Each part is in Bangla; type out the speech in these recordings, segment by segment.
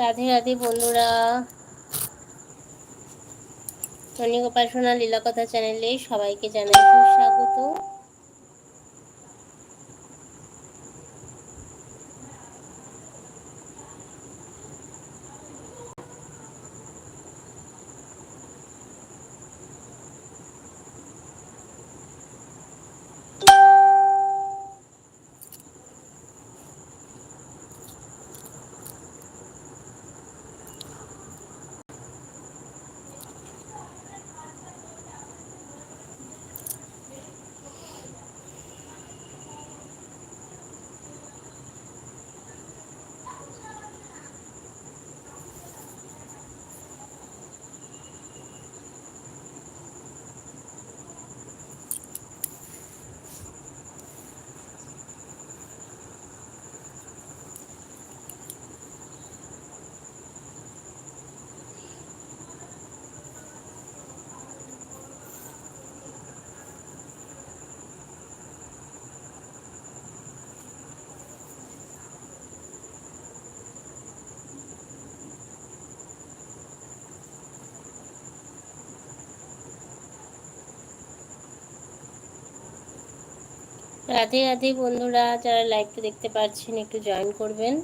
রাধে রাধে বন্ধুরা। অনেক উপাসনা লীলাকথা চ্যানেলে সবাইকে জানাই সুস্বাগত। রাধে রাধে বন্ধুরা, যারা লাইভটা দেখতে পাচ্ছেন, একটু জয়েন করবেন।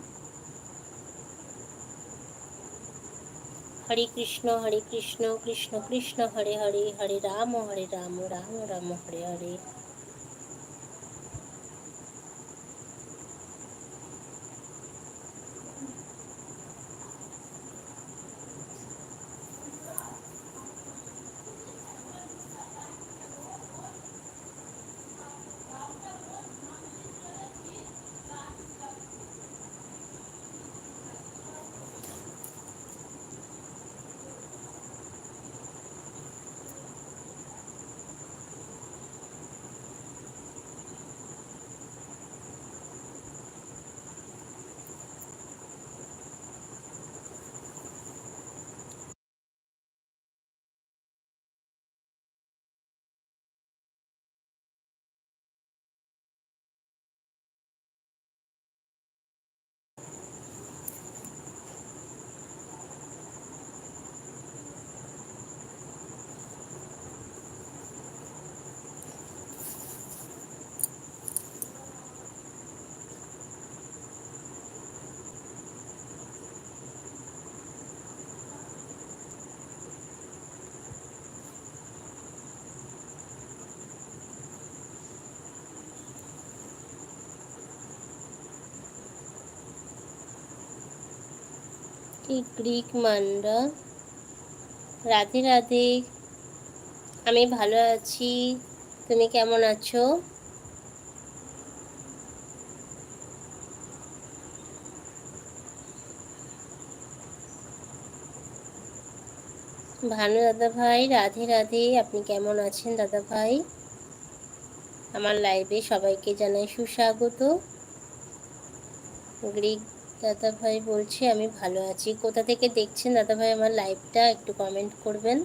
হরে কৃষ্ণ হরে কৃষ্ণ কৃষ্ণ কৃষ্ণ, হরে হরে হরে রাম হরে রাম রাম রাম, হরে হরে। গ্রিক মান্ডা রাধে রাধে। আমি ভালো আছি। তুমি কেমন আছো? ভানু দাদা ভাই রাধে রাধে। আপনি কেমন আছেন দাদা ভাই আমার লাইভে সবাইকে জানাই সুস্বাগত। গ্রিক দাদা ভাই বলছি, আমি ভালো আছি। কোথা থেকে দেখছেন দাদা ভাই আমার লাইভটা একটু কমেন্ট করবেন।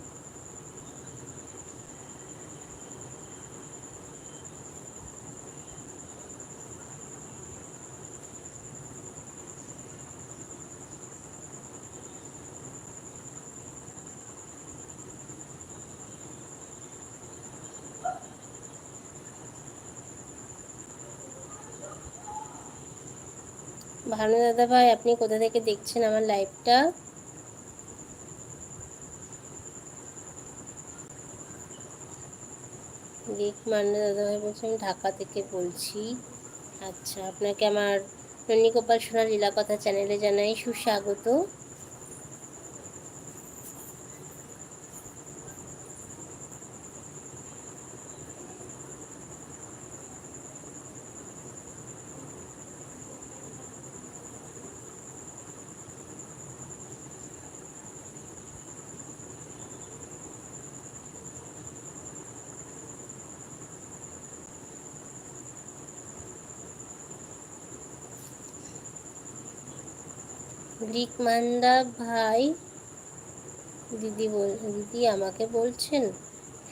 ভানু দাদা ভাই, আপনি কোথা থেকে দেখছেন আমার লাইভটা মান্ডা দাদা ভাই বলছি আমি ঢাকা থেকে বলছি। আচ্ছা আপনাকে আমার নন্দিগোপাল সোনার লীলা কথা চ্যানেলে জানাই সুস্বাগত। গ্রিক মান্দা ভাই দিদি বল, দিদি আমাকে বলছেন?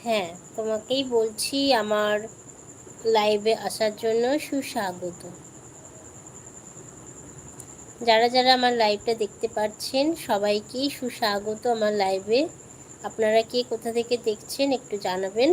হ্যাঁ তোমাকেই বলছি আমার লাইভে আসার জন্য সুস্বাগত। যারা যারা আমার লাইভটা দেখতে পাচ্ছেন, সবাইকেই সুস্বাগত আমার লাইভে আপনারা কে কোথা থেকে দেখছেন একটু জানাবেন।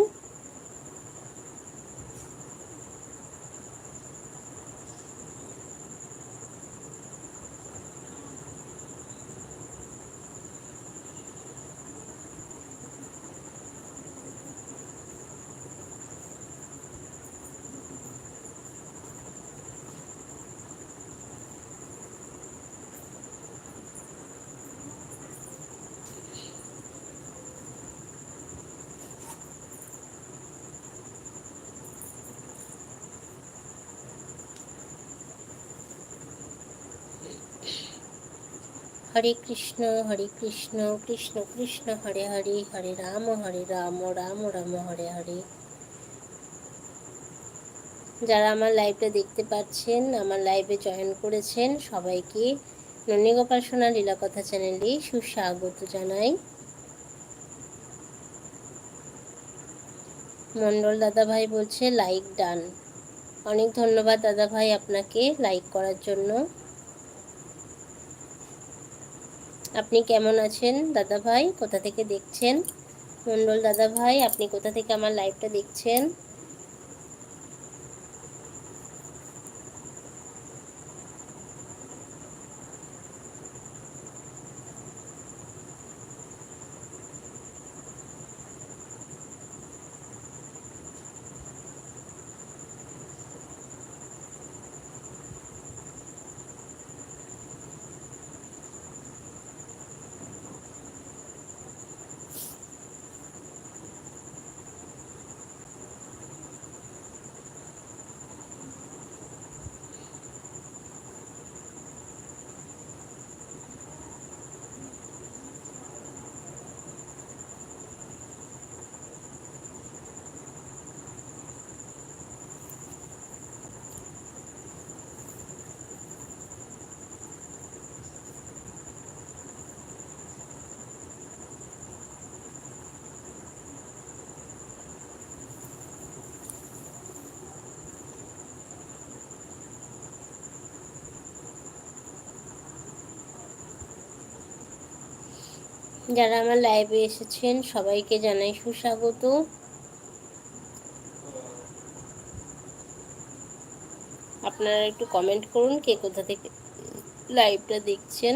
হরে কৃষ্ণ হরে কৃষ্ণ কৃষ্ণ কৃষ্ণ, হরে হরে হরে রাম হরে রাম রাম রাম, হরে হরে। যারা আমার লাইভটা দেখতে পাচ্ছেন, আমার লাইভে জয়েন করেছেন, সবাইকে নন্দীগোপাল সোনা লীলাকথা চ্যানেলে সুস্বাগত জানাই। মন্ডল দাদা ভাই বলছে লাইক ডান অনেক ধন্যবাদ দাদা ভাই আপনাকে লাইক করার জন্য। আপনি কেমন আছেন? দাদা ভাই, কোথা থেকে দেখছেন? মন্ডল দাদা ভাই, আপনি কোথা থেকে আমার লাইভটা দেখছেন? যারা আমার লাইভে এসেছেন, সবাইকে জানাই সুস্বাগত। আপনারা একটু কমেন্ট করুন, কে কোথা থেকে লাইভটা দেখছেন।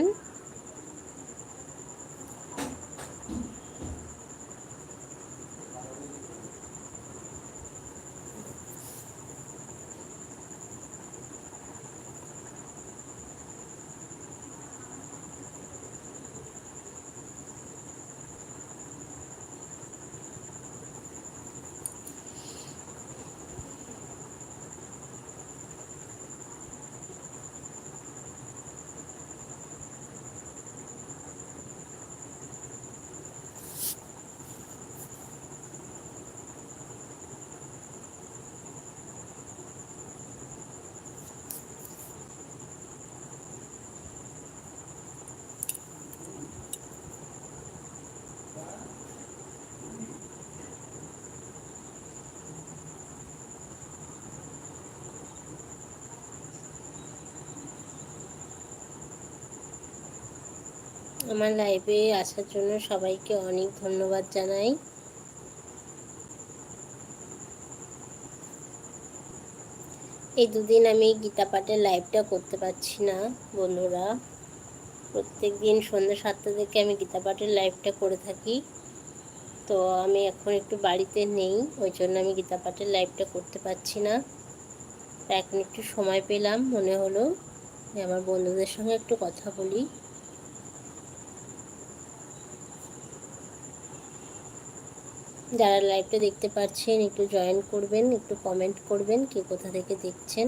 আমার লাইভে আসার জন্য সবাইকে অনেক ধন্যবাদ জানাই। এই দুদিন আমি গীতা পাঠের লাইভটা করতে পারছি না, বন্ধুরা। প্রত্যেক দিন সন্ধ্যা সাতটা থেকে আমি গীতা পাঠের লাইভটা করে থাকি। তো আমি এখন একটু বাড়িতে নেই, ওই জন্য আমি গীতা পাঠের লাইভটা করতে পারছি না। এখন একটু সময় পেলাম, মনে হলো আমার বন্ধুদের সঙ্গে একটু কথা বলি। যারা লাইভটা দেখতে পাচ্ছেন একটু জয়েন করবেন একটু কমেন্ট করবেন কে কোথা থেকে দেখছেন।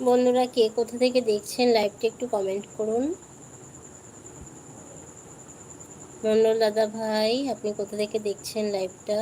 বন্ধুরা, কে কোথা থেকে দেখছেন লাইভটা একটু কমেন্ট করুন। মন্ডল দাদা ভাই, আপনি কোথা থেকে দেখছেন লাইভটা